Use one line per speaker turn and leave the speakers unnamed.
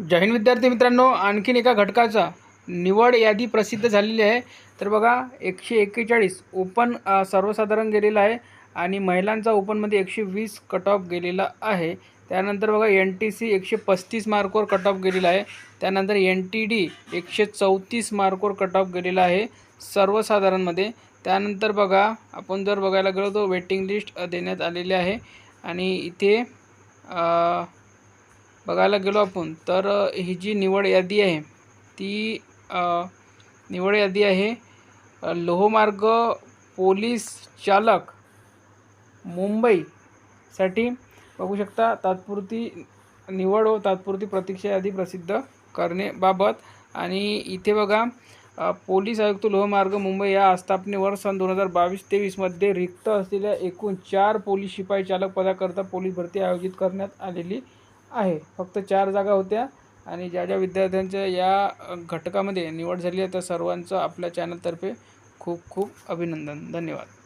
जय हिंद विद्यार्थी मित्रांनो आणखीन एका घटकाचा निवड यादी प्रसिद्ध झालेली आहे. तर बघा एकशे एक्केचाळीस ओपन सर्वसाधारण गेलेला आहे आणि महिलांचा ओपनमध्ये एकशे वीस कट ऑफ गेलेला आहे. त्यानंतर बघा एन टी सी एकशे पस्तीस मार्कवर कट ऑफ गेलेला आहे. त्यानंतर एन टी डी एकशे चौतीस मार्कवर कट ऑफ गेलेला आहे सर्वसाधारणमध्ये त्यानंतर बघा आपण जर बघायला गेलो तर वेटिंग लिस्ट देण्यात आलेली आहे. आणि इथे बघायला गेलो आपण तर ही जी निवड यादी आहे ती निवड यादी आहे लोहमार्ग पोलीस चालक मुंबईसाठी बघू शकता तात्पुरती निवड व तात्पुरती प्रतीक्षा यादी प्रसिद्ध करण्याबाबत. आणि इथे बघा पोलीस आयुक्त लोहमार्ग मुंबई या आस्थापनेवर सन दोन हजार बावीस तेवीसमध्ये रिक्त असलेल्या एकूण चार पोलीस शिपाई चालक पदाकरता पोलीस भरती आयोजित करण्यात आलेली आहे. फक्त चार जागा होत्या आणि ज्या ज्या विद्यार्थ्यांच्या या घटकामध्ये निवड झाली आहे त्या सर्वांचं आपल्या चॅनलतर्फे खूप खूप अभिनंदन. धन्यवाद.